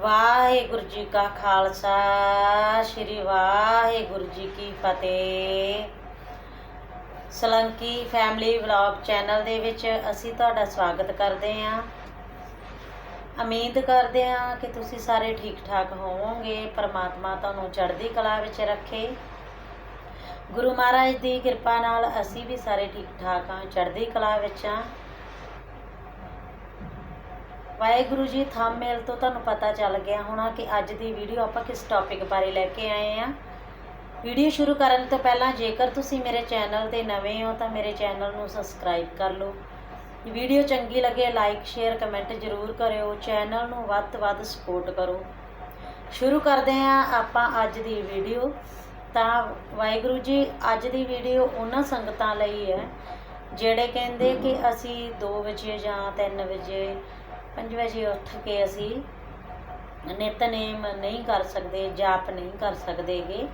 ਵਾਹਿਗੁਰੂ ਜੀ ਕਾ ਖਾਲਸਾ, ਸ੍ਰੀ ਵਾਹਿਗੁਰੂ ਜੀ ਕੀ ਫਤਿਹ। ਸਲੰਕੀ family vlog channel ਦੇ ਵਿੱਚ ਅਸੀਂ ਤੁਹਾਡਾ ਸਵਾਗਤ ਕਰਦੇ ਹਾਂ। ਉਮੀਦ ਕਰਦੇ ਹਾਂ ਕਿ ਤੁਸੀਂ ਸਾਰੇ ਠੀਕ ਠਾਕ ਹੋਵੋਗੇ, ਪਰਮਾਤਮਾ ਤੁਹਾਨੂੰ ਚੜ੍ਹਦੀ ਕਲਾ ਵਿੱਚ ਰੱਖੇ। ਗੁਰੂ ਮਹਾਰਾਜ ਦੀ ਕਿਰਪਾ ਨਾਲ ਅਸੀਂ ਵੀ ਸਾਰੇ ਠੀਕ ਠਾਕ ਹਾਂ, ਚੜ੍ਹਦੀ ਕਲਾ ਵਿੱਚ ਹਾਂ। ਵਾਹਿਗੁਰੂ ਜੀ ਥੰਬਨੇਲ ਤੋਂ ਤੁਹਾਨੂੰ ਪਤਾ ਚੱਲ ਗਿਆ ਹੋਣਾ ਕਿ ਅੱਜ ਦੀ ਵੀਡੀਓ ਆਪਾਂ ਕਿਸ ਟੌਪਿਕ ਬਾਰੇ ਲੈ ਕੇ ਆਏ ਆ ਵੀਡੀਓ ਸ਼ੁਰੂ ਕਰਨ ਤੋਂ ਪਹਿਲਾਂ ਜੇਕਰ ਤੁਸੀਂ ਮੇਰੇ ਚੈਨਲ ਤੇ ਨਵੇਂ ਹੋ ਤਾਂ ਮੇਰੇ ਚੈਨਲ ਨੂੰ ਸਬਸਕ੍ਰਾਈਬ ਕਰ ਲਓ। ਵੀਡੀਓ ਚੰਗੀ ਲੱਗੇ ਲਾਈਕ ਸ਼ੇਅਰ ਕਮੈਂਟ ਜ਼ਰੂਰ ਕਰਿਓ। ਚੈਨਲ ਨੂੰ ਵੱਧ ਤੋਂ ਵੱਧ ਸਪੋਰਟ ਕਰੋ। ਸ਼ੁਰੂ ਕਰਦੇ ਹਾਂ ਆਪਾਂ ਅੱਜ ਦੀ ਵੀਡੀਓ ਤਾਂ ਵਾਹਿਗੁਰੂ ਜੀ, ਅੱਜ ਦੀ ਵੀਡੀਓ ਉਹਨਾਂ ਸੰਗਤਾਂ ਲਈ ਹੈ, ਜਿਹੜੇ ਕਹਿੰਦੇ ਕਿ ਅਸੀਂ 2 ਵਜੇ ਜਾਂ 3 ਵਜੇ 5 ਵਜੇ ਉੱਠ ਕੇ ਅਸੀਂ ਨਿਤਨੇਮ ਨਹੀਂ ਕਰ ਸਕਦੇ, ਜਾਪ ਨਹੀਂ ਕਰ ਸਕਦੇਗੇ।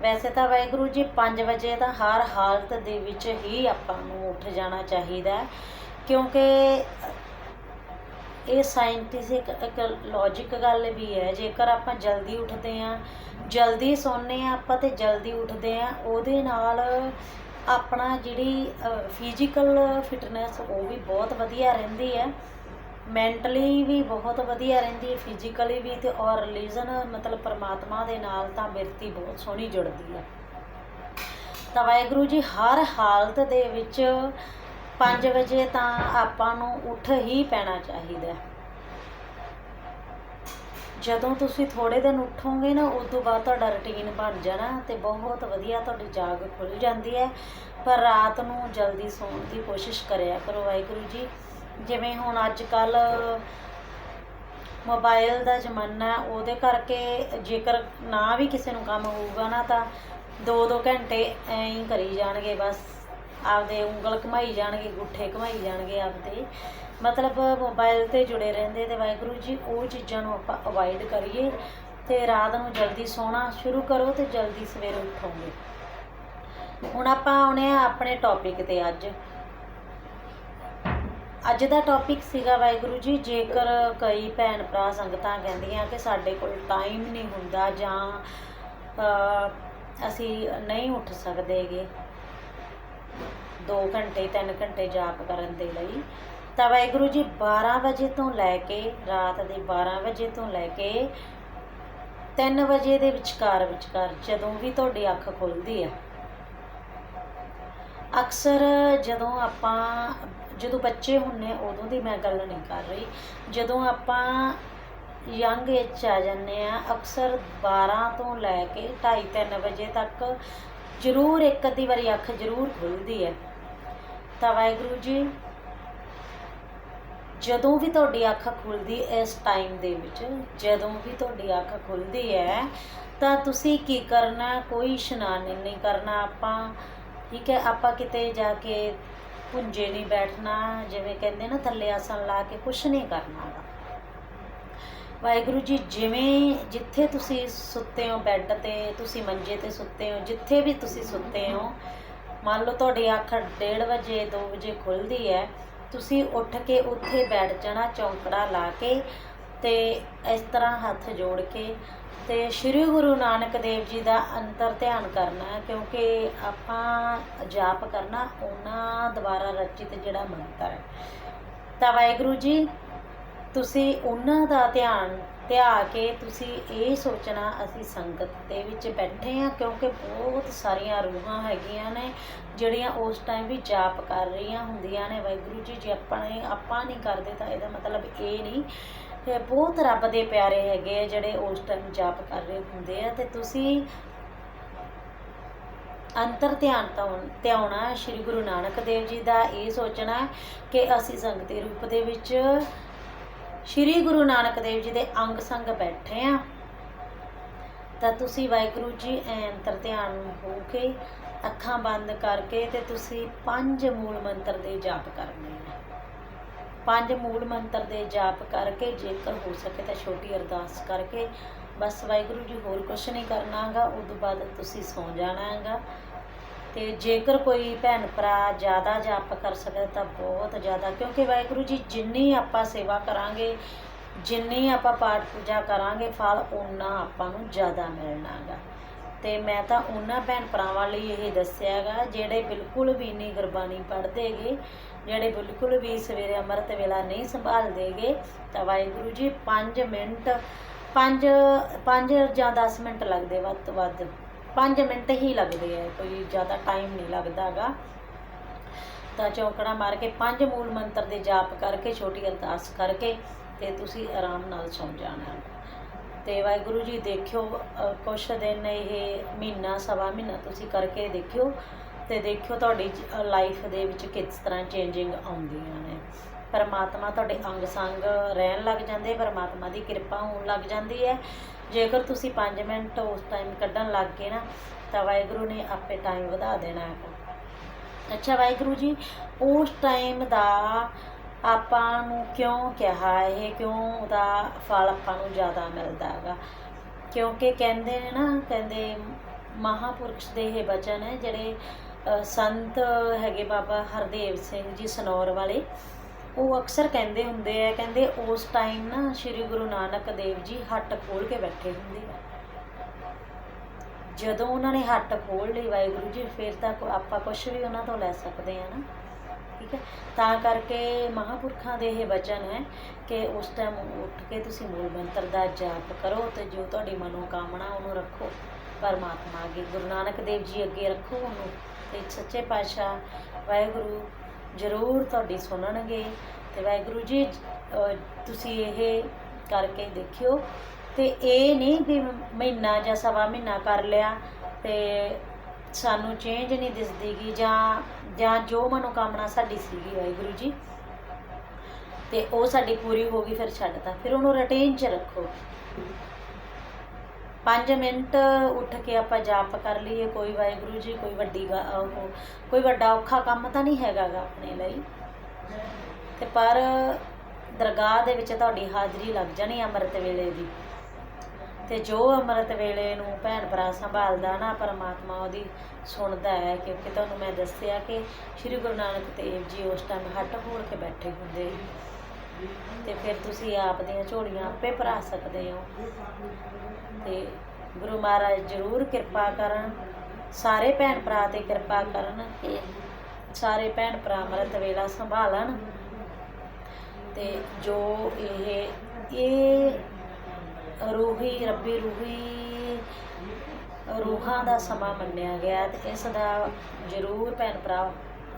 ਵੈਸੇ ਤਾਂ ਵਾਹਿਗੁਰੂ ਜੀ 5 ਵਜੇ ਤਾਂ ਹਰ ਹਾਲਤ ਦੇ ਵਿੱਚ ਹੀ ਆਪਾਂ ਨੂੰ ਉੱਠ ਜਾਣਾ ਚਾਹੀਦਾ ਕਿਉਂਕਿ ਇਹ ਸਾਇੰਟਿਫਿਕ ਇੱਕ ਲੌਜੀਕ ਗੱਲ ਵੀ ਹੈ, ਜੇਕਰ ਆਪਾਂ ਜਲਦੀ ਉੱਠਦੇ ਆਂ ਜਲਦੀ ਸੌਂਦੇ ਆਂ ਆਪਾਂ ਤੇ ਜਲਦੀ ਉੱਠਦੇ ਆਂ ਉਹਦੇ ਨਾਲ ਆਪਣਾ ਜਿਹੜੀ ਫਿਜ਼ੀਕਲ ਫਿਟਨੈਸ ਉਹ ਵੀ ਬਹੁਤ ਵਧੀਆ ਰਹਿੰਦੀ ਹੈ। ਮੈਂਟਲੀ ਵੀ ਬਹੁਤ ਵਧੀਆ ਰਹਿੰਦੀ ਫਿਜ਼ੀਕਲੀ ਵੀ ਤੇ ਔਰ ਰਿਲੀਜਨ ਮਤਲਬ ਪਰਮਾਤਮਾ ਦੇ ਨਾਲ ਤਾਂ ਬਿਰਤੀ ਬਹੁਤ ਸੋਹਣੀ ਜੁੜਦੀ ਹੈ ਤਾਂ ਵਾਹਿਗੁਰੂ ਜੀ, ਹਰ ਹਾਲਤ ਦੇ ਵਿੱਚ 5 ਵਜੇ ਤਾਂ ਆਪਾਂ ਨੂੰ ਉੱਠ ਹੀ ਪੈਣਾ ਚਾਹੀਦਾ ਜਦੋਂ ਤੁਸੀਂ ਥੋੜੇ ਦਿਨ ਉੱਠੋਗੇ ਨਾ, ਉਸ ਤੋਂ ਬਾਅਦ ਤੁਹਾਡਾ ਰੁਟੀਨ ਬਣ ਜਾਣਾ ਤੇ ਬਹੁਤ ਵਧੀਆ ਤੁਹਾਡੀ ਜਾਗ ਖੁੱਲ ਜਾਂਦੀ ਹੈ। ਪਰ ਰਾਤ ਨੂੰ ਜਲਦੀ ਸੌਣ ਦੀ ਕੋਸ਼ਿਸ਼ ਕਰਿਆ ਕਰੋ ਵਾਹਿਗੁਰੂ ਜੀ। ਜਿਵੇਂ ਹੁਣ ਅੱਜ ਕੱਲ ਮੋਬਾਈਲ ਦਾ ਜ਼ਮਾਨਾ ਉਹਦੇ ਕਰਕੇ ਜੇਕਰ ਨਾ ਵੀ ਕਿਸੇ ਨੂੰ ਕੰਮ ਹੋਊਗਾ ਨਾ ਤਾਂ 2-2 ਘੰਟੇ ਐਂ ਹੀ ਕਰੀ ਜਾਣਗੇ ਬਸ, ਆਪਦੇ ਉਂਗਲ ਘਮਾਈ ਜਾਣਗੇ, ਗੁੱਠੇ ਘਮਾਈ ਜਾਣਗੇ ਆਪਦੇ। ਮਤਲਬ ਮੋਬਾਈਲ ਤੇ ਜੁੜੇ ਰਹਿੰਦੇ ਤੇ ਵਾਹਿਗੁਰੂ ਜੀ, ਉਹ ਚੀਜ਼ਾਂ ਨੂੰ ਆਪਾਂ ਅਵੋਇਡ ਕਰੀਏ ਤੇ ਰਾਤ ਨੂੰ ਜਲਦੀ ਸੌਣਾ ਸ਼ੁਰੂ ਕਰੋ ਤੇ ਜਲਦੀ ਸਵੇਰੇ ਉਠੋਗੇ। ਹੁਣ ਆਪਾਂ ਆਉਣੇ ਆ ਆਪਣੇ ਟੌਪਿਕ ਤੇ ਅੱਜ। ਅੱਜ ਦਾ ਟੌਪਿਕ ਸੀਗਾ ਵਾਹਿਗੁਰੂ ਜੀ, ਜੇਕਰ ਕਈ ਭੈਣ ਭਰਾ ਸੰਗਤਾਂ ਕਹਿੰਦੀਆਂ ਕਿ ਸਾਡੇ ਕੋਲ ਟਾਈਮ ਨਹੀਂ ਹੁੰਦਾ ਜਾਂ ਅਸੀਂ ਨਹੀਂ ਉੱਠ ਸਕਦੇਗੇ 2 ਘੰਟੇ 3 ਘੰਟੇ ਜਾਪ ਕਰਨ ਦੇ ਲਈ, ਤਾਂ ਵਾਹਿਗੁਰੂ ਜੀ 12 ਵਜੇ ਤੋਂ ਲੈ ਕੇ ਰਾਤ ਦੇ 12 ਵਜੇ ਤੋਂ ਲੈ ਕੇ 3 ਵਜੇ ਦੇ ਵਿਚਕਾਰ ਵਿਚਕਾਰ ਜਦੋਂ ਵੀ ਤੁਹਾਡੀ ਅੱਖ ਖੁੱਲਦੀ ਹੈ ਅਕਸਰ ਜਦੋਂ ਆਪਾਂ ਜਦੋਂ ਬੱਚੇ ਹੁੰਨੇ ਉਦੋਂ ਦੀ ਮੈਂ ਗੱਲ ਨਹੀਂ ਕਰ ਰਹੀ। ਜਦੋਂ ਆਪਾਂ ਯੰਗ ਏਜ 'ਚ ਆ ਜਾਂਦੇ ਆ, ਅਕਸਰ 12 ਤੋਂ ਲੈ ਕੇ 2:30 3 ਵਜੇ ਤੱਕ ਜ਼ਰੂਰ ਇੱਕ ਅੱਧੀ ਵਾਰੀ ਅੱਖ ਜ਼ਰੂਰ ਖੁੱਲਦੀ ਹੈ। ਤਾਂ ਵਾਹਿਗੁਰੂ ਜੀ, ਜਦੋਂ ਵੀ ਤੁਹਾਡੀ ਅੱਖ ਖੁੱਲਦੀ ਇਸ ਟਾਈਮ ਦੇ ਵਿੱਚ, ਜਦੋਂ ਵੀ ਤੁਹਾਡੀ ਅੱਖ ਖੁੱਲਦੀ ਹੈ, ਤਾਂ ਤੁਸੀਂ ਕੀ ਕਰਨਾ? ਕੋਈ ਇਸ਼ਨਾਨ ਨਹੀਂ ਕਰਨਾ ਆਪਾਂ। ਠੀਕ ਹੈ, ਆਪਾਂ ਕਿਤੇ ਜਾ ਕੇ ਪੁੰਜੇ ਨਹੀਂ ਬੈਠਣਾ, ਜਿਵੇਂ ਕਹਿੰਦੇ ਨਾ, ਥੱਲੇ ਆਸਣ ਲਾ ਕੇ ਕੁਛ ਨਹੀਂ ਕਰਨਾ ਵਾਹਿਗੁਰੂ ਜੀ, ਜਿਵੇਂ ਜਿੱਥੇ ਤੁਸੀਂ ਸੁੱਤੇ ਹੋ ਬੈੱਡ ਤੇ, ਤੁਸੀਂ ਮੰਜੇ ਤੇ ਸੁੱਤੇ ਹੋ, ਜਿੱਥੇ ਵੀ ਤੁਸੀਂ ਸੁੱਤੇ ਹੋ, ਮੰਨ ਲਓ ਤੁਹਾਡੀ ਅੱਖ 1:30 ਵਜੇ 2 ਵਜੇ ਖੁੱਲਦੀ ਹੈ, ਤੁਸੀਂ ਉੱਠ ਕੇ ਉੱਥੇ ਬੈਠ ਜਾਣਾ ਚੌਂਕੜਾ ਲਾ ਕੇ ਤੇ ਇਸ ਤਰ੍ਹਾਂ ਹੱਥ ਜੋੜ ਕੇ ਤੇ ਸ੍ਰੀ ਗੁਰੂ ਨਾਨਕ ਦੇਵ ਜੀ ਦਾ ਅੰਤਰ ਧਿਆਨ ਕਰਨਾ ਕਿਉਂਕਿ ਆਪਾਂ ਜਾਪ ਕਰਨਾ, ਉਹਨਾਂ ਦੁਆਰਾ ਰਚਿਤ ਜਿਹੜਾ ਮੰਤਰ ਹੈ। ਤਾਂ ਵਾਹਿਗੁਰੂ ਜੀ, ਤੁਸੀਂ ਉਹਨਾਂ ਦਾ ਧਿਆਨ ਧਿਆ ਕੇ ਤੁਸੀਂ ਇਹ ਸੋਚਣਾ, ਅਸੀਂ ਸੰਗਤ ਦੇ ਵਿੱਚ ਬੈਠੇ ਆ ਕਿਉਂਕਿ ਬਹੁਤ ਸਾਰੀਆਂ ਰੂਹਾਂ ਹੈਗੀਆਂ ਨੇ, ਜਿਹੜੀਆਂ ਉਸ ਟਾਈਮ ਵੀ ਜਾਪ ਕਰ ਰਹੀਆਂ ਹੁੰਦੀਆਂ ਨੇ। ਵਾਹਿਗੁਰੂ ਜੀ, ਜੇ ਆਪਣੇ, ਆਪਾਂ ਨਹੀਂ ਕਰਦੇ ਤਾਂ ਇਹਦਾ ਮਤਲਬ ਇਹ ਨਹੀਂ ਕਿ ਬਹੁਤ ਰੱਬ ਦੇ ਪਿਆਰੇ ਹੈਗੇ ਆ ਜਿਹੜੇ ਉਸ ਟਾਈਮ ਜਾਪ ਕਰ ਰਹੇ ਹੁੰਦੇ ਆ ਤੇ ਤੁਸੀਂ ਅੰਤਰ ਧਿਆਨ ਤੋਂ ਧਿਆਉਣਾ ਸ਼੍ਰੀ ਗੁਰੂ ਨਾਨਕ ਦੇਵ ਜੀ ਦਾ ਇਹ ਸੋਚਣਾ ਕਿ ਅਸੀਂ ਸੰਗਤੀ ਰੂਪ ਦੇ ਵਿੱਚ ਸ਼੍ਰੀ ਗੁਰੂ ਨਾਨਕ ਦੇਵ ਜੀ ਦੇ ਅੰਗ ਸੰਗ ਬੈਠੇ ਆ। ਤਾਂ ਤੁਸੀਂ ਵਾਹਿਗੁਰੂ ਜੀ ਐ ਅੰਤਰ ਧਿਆਨ ਹੋ ਕੇ ਅੱਖਾਂ ਬੰਦ ਕਰਕੇ ਤੇ ਤੁਸੀਂ ਪੰਜ ਮੂਲ ਮੰਤਰ ਦੇ ਜਾਪ ਕਰਨੇ ਆ। ਪੰਜ ਮੂਲ ਮੰਤਰ ਦੇ ਜਾਪ ਕਰਕੇ ਜੇਕਰ ਹੋ ਸਕੇ ਤਾਂ ਛੋਟੀ ਅਰਦਾਸ ਕਰਕੇ ਬਸ ਵਾਹਿਗੁਰੂ ਜੀ, ਹੋਰ ਕੁਝ ਨਹੀਂ ਕਰਨਾਗਾ ਉਸ ਤੋਂ ਬਾਅਦ ਤੁਸੀਂ ਸੌ ਜਾਣਾ ਹੈਗਾ ਤੇ ਜੇਕਰ ਕੋਈ ਭੈਣ ਭਰਾ ਜ਼ਿਆਦਾ ਜਾਪ ਕਰ ਸਕਦਾ ਤਾਂ ਬਹੁਤ ਜ਼ਿਆਦਾ, ਕਿਉਂਕਿ ਵਾਹਿਗੁਰੂ ਜੀ, ਜਿੰਨੀ ਆਪਾਂ ਸੇਵਾ ਕਰਾਂਗੇ, ਜਿੰਨੀ ਆਪਾਂ ਪਾਠ ਪੂਜਾ ਕਰਾਂਗੇ, ਫਲ ਓਨਾ ਆਪਾਂ ਨੂੰ ਜ਼ਿਆਦਾ ਮਿਲਣਾਗਾ। ਅਤੇ ਮੈਂ ਤਾਂ ਉਹਨਾਂ ਭੈਣ ਭਰਾਵਾਂ ਲਈ ਇਹ ਦੱਸਿਆ ਗਾ ਜਿਹੜੇ ਬਿਲਕੁਲ ਵੀ ਨਹੀਂ ਗੁਰਬਾਣੀ ਪੜ੍ਹਦੇ ਗੇ ਜਿਹੜੇ ਬਿਲਕੁਲ ਵੀ ਸਵੇਰੇ ਅੰਮ੍ਰਿਤ ਵੇਲਾ ਨਹੀਂ ਸੰਭਾਲਦੇ ਗੇ ਤਾਂ ਵਾਹਿਗੁਰੂ ਜੀ 5 ਮਿੰਟ 5 5 ਜਾਂ 10 ਮਿੰਟ ਲੱਗਦੇ ਵੱਧ ਤੋਂ ਵੱਧ। 5 ਮਿੰਟ ਹੀ ਲੱਗਦੇ ਆ, ਕੋਈ ਜ਼ਿਆਦਾ ਟਾਈਮ ਨਹੀਂ ਲੱਗਦਾਗਾ ਤਾਂ ਚੌਂਕੜਾ ਮਾਰ ਕੇ ਪੰਜ ਮੂਲ ਮੰਤਰ ਦੇ ਜਾਪ ਕਰਕੇ, ਛੋਟੀ ਅਰਦਾਸ ਕਰਕੇ ਤੇ ਤੁਸੀਂ ਆਰਾਮ ਨਾਲ ਸੌਂ ਜਾਣਾ। ਤੇ ਵਾਹਿਗੁਰੂ ਜੀ ਦੇਖਿਓ ਕੁਛ ਦਿਨ ਇਹ ਮਹੀਨਾ, ਸਵਾ ਮਹੀਨਾ ਤੁਸੀਂ ਕਰਕੇ ਦੇਖਿਓ ਤੇ ਦੇਖਿਓ ਤੁਹਾਡੀ ਲਾਈਫ ਦੇ ਵਿੱਚ ਕਿਸ ਤਰ੍ਹਾਂ ਚੇਂਜਿੰਗ ਆਉਂਦੀਆਂ ਨੇ। ਪਰਮਾਤਮਾ ਤੁਹਾਡੇ ਅੰਗ ਸੰਗ ਰਹਿਣ ਲੱਗ ਜਾਂਦੇ, ਪਰਮਾਤਮਾ ਦੀ ਕਿਰਪਾ ਹੋਣ ਲੱਗ ਜਾਂਦੀ ਹੈ। ਜੇਕਰ ਤੁਸੀਂ 5 ਮਿੰਟ ਉਸ ਟਾਈਮ ਕੱਢਣ ਲੱਗ ਗਏ ਨਾ, ਤਾਂ ਵਾਹਿਗੁਰੂ ਨੇ ਆਪੇ ਟਾਈਮ ਵਧਾ ਦੇਣਾ ਹੈ। ਅੱਛਾ ਵਾਹਿਗੁਰੂ ਜੀ, ਉਸ ਟਾਈਮ ਦਾ ਆਪਾਂ ਨੂੰ ਕਿਉਂ ਕਿਹਾ ਇਹ? ਕਿਉਂ ਉਹਦਾ ਫਲ ਆਪਾਂ ਨੂੰ ਜ਼ਿਆਦਾ ਮਿਲਦਾ ਹੈਗਾ? ਕਿਉਂਕਿ ਕਹਿੰਦੇ ਨੇ ਨਾ, ਕਹਿੰਦੇ ਮਹਾਪੁਰਖ ਦੇ ਇਹ ਬਚਨ ਹੈ, ਜਿਹੜੇ ਸੰਤ ਹੈਗੇ ਬਾਬਾ ਹਰਦੇਵ ਸਿੰਘ ਜੀ ਸਨੌਰ ਵਾਲੇ, ਉਹ ਅਕਸਰ ਕਹਿੰਦੇ ਹੁੰਦੇ ਆ, ਕਹਿੰਦੇ ਉਸ ਟਾਈਮ ਨਾ ਸ੍ਰੀ ਗੁਰੂ ਨਾਨਕ ਦੇਵ ਜੀ ਹੱਟ ਖੋਲ ਕੇ ਬੈਠੇ ਹੁੰਦੇ ਆ। ਜਦੋਂ ਉਹਨਾਂ ਨੇ ਹੱਟ ਖੋਲ ਲਈ ਵਾਹਿਗੁਰੂ ਜੀ, ਫਿਰ ਤਾਂ ਆਪਾਂ ਕੁਝ ਵੀ ਉਹਨਾਂ ਤੋਂ ਲੈ ਸਕਦੇ ਆ ਨਾ। ਠੀਕ ਹੈ? ਤਾਂ ਕਰਕੇ ਮਹਾਪੁਰਖਾਂ ਦੇ ਇਹ ਵਚਨ ਹੈ ਕਿ ਉਸ ਟਾਈਮ ਉੱਠ ਕੇ ਤੁਸੀਂ ਮੂਲ ਮੰਤਰ ਦਾ ਜਾਪ ਕਰੋ ਤੇ ਜੋ ਤੁਹਾਡੀ ਮਨੋਕਾਮਨਾ ਉਹਨੂੰ ਰੱਖੋ, ਪਰਮਾਤਮਾ ਅੱਗੇ, ਗੁਰੂ ਨਾਨਕ ਦੇਵ ਜੀ ਅੱਗੇ ਰੱਖੋ ਉਹਨੂੰ ਤੇ ਸੱਚੇ ਪਾਤਸ਼ਾਹ ਵਾਹਿਗੁਰੂ ਜ਼ਰੂਰ ਤੁਹਾਡੀ ਸੁਣਨਗੇ ਤੇ ਵਾਹਿਗੁਰੂ ਜੀ ਤੁਸੀਂ ਇਹ ਕਰਕੇ ਦੇਖਿਓ ਤੇ ਇਹ ਨਹੀਂ ਵੀ ਮਹੀਨਾ ਜਾਂ ਸਵਾ ਮਹੀਨਾ ਕਰ ਲਿਆ ਤੇ ਸਾਨੂੰ ਚੇਂਜ ਨਹੀਂ ਦਿਸਦੀਗੀ ਜਾਂ ਜਾਂ ਜੋ ਮਨੋਕਾਮਨਾ ਸਾਡੀ ਸੀਗੀ ਵਾਹਿਗੁਰੂ ਜੀ, ਤੇ ਉਹ ਸਾਡੀ ਪੂਰੀ ਹੋ ਗਈ, ਫਿਰ ਛੱਡਤਾ ਫਿਰ ਉਹਨੂੰ ਰਟੇਨ 'ਚ ਰੱਖੋ। 5 ਮਿੰਟ ਉੱਠ ਕੇ ਆਪਾਂ ਜਾਪ ਕਰ ਲਈਏ, ਕੋਈ ਵਾਹਿਗੁਰੂ ਜੀ, ਕੋਈ ਵੱਡੀ ਗਾ- ਉਹ ਕੋਈ ਵੱਡਾ ਔਖਾ ਕੰਮ ਤਾਂ ਨਹੀਂ ਹੈਗਾ ਗਾ ਆਪਣੇ ਲਈ। ਤੇ ਪਰ ਦਰਗਾਹ ਦੇ ਵਿੱਚ ਤੁਹਾਡੀ ਹਾਜ਼ਰੀ ਲੱਗ ਜਾਣੀ ਅੰਮ੍ਰਿਤ ਵੇਲੇ ਦੀ। ਤੇ ਜੋ ਅੰਮ੍ਰਿਤ ਵੇਲੇ ਨੂੰ ਭੈਣ ਭਰਾ ਸੰਭਾਲਦਾ ਨਾ, ਪਰਮਾਤਮਾ ਉਹਦੀ ਸੁਣਦਾ ਹੈ ਕਿਉਂਕਿ ਤੁਹਾਨੂੰ ਮੈਂ ਦੱਸਿਆ ਕਿ ਸ੍ਰੀ ਗੁਰੂ ਨਾਨਕ ਦੇਵ ਜੀ ਉਸ ਟਾਈਮ ਹੱਟ ਹੋੜ ਕੇ ਬੈਠੇ ਹੁੰਦੇ ਸੀ। ਤੇ ਫਿਰ ਤੁਸੀਂ ਆਪ ਦੀਆਂ ਝੋਲੀਆਂ ਆਪੇ ਭਰਾ ਸਕਦੇ ਹੋ ਤੇ ਗੁਰੂ ਮਹਾਰਾਜ ਜ਼ਰੂਰ ਕਿਰਪਾ ਕਰਨ, ਸਾਰੇ ਭੈਣ ਭਰਾ ਤੇ ਕਿਰਪਾ ਕਰਨ ਕਿ ਸਾਰੇ ਭੈਣ ਭਰਾ ਅੰਮ੍ਰਿਤ ਵੇਲਾ ਸੰਭਾਲਣ ਤੇ ਜੋ ਇਹ ਇਹ ਰੂਹੀ, ਰੱਬੀ ਰੂਹੀ, ਰੂਹਾਂ ਦਾ ਸਮਾਂ ਮੰਨਿਆ ਗਿਆ ਤੇ ਇਸ ਦਾ ਜ਼ਰੂਰ ਭੈਣ ਭਰਾ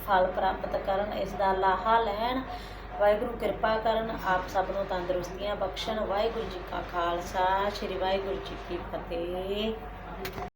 ਫਲ ਪ੍ਰਾਪਤ ਕਰਨ, ਇਸ ਦਾ ਲਾਹਾ ਲੈਣ। ਵਾਹਿਗੁਰੂ ਕਿਰਪਾ ਕਰਨ, ਆਪ ਸਭ ਨੂੰ ਤੰਦਰੁਸਤੀਆਂ ਬਖਸ਼ਣ। ਵਾਹਿਗੁਰੂ ਜੀ ਕਾ ਖਾਲਸਾ, ਸ੍ਰੀ ਵਾਹਿਗੁਰੂ ਜੀ ਕੀ ਫਤਿਹ।